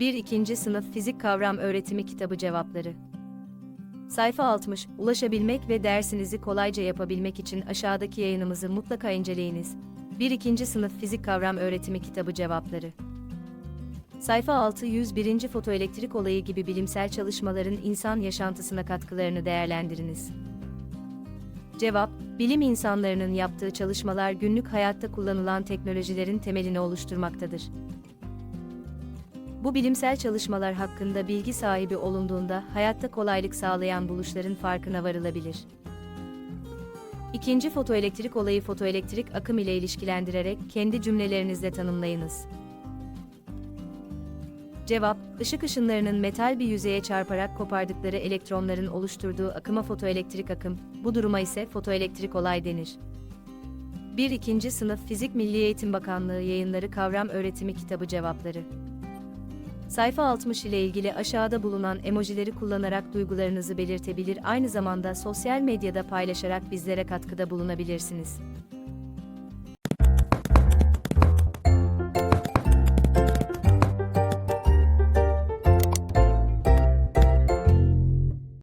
1. 2. Sınıf Fizik Kavram Öğretimi Kitabı Cevapları Sayfa 60. Ulaşabilmek ve dersinizi kolayca yapabilmek için aşağıdaki yayınımızı mutlaka inceleyiniz. 1. 2. Sınıf Fizik Kavram Öğretimi Kitabı Cevapları Sayfa 6. 101. Fotoelektrik olayı gibi bilimsel çalışmaların insan yaşantısına katkılarını değerlendiriniz. Cevap, bilim insanlarının yaptığı çalışmalar günlük hayatta kullanılan teknolojilerin temelini oluşturmaktadır. Bu bilimsel çalışmalar hakkında bilgi sahibi olunduğunda hayatta kolaylık sağlayan buluşların farkına varılabilir. İkinci fotoelektrik olayı fotoelektrik akım ile ilişkilendirerek kendi cümlelerinizde tanımlayınız. Cevap, ışık ışınlarının metal bir yüzeye çarparak kopardıkları elektronların oluşturduğu akıma fotoelektrik akım, bu duruma ise fotoelektrik olay denir. 1. 2. Sınıf Fizik Milli Eğitim Bakanlığı Yayınları Kavram Öğretimi Kitabı Cevapları Sayfa 60 ile ilgili aşağıda bulunan emojileri kullanarak duygularınızı belirtebilir aynı zamanda sosyal medyada paylaşarak bizlere katkıda bulunabilirsiniz.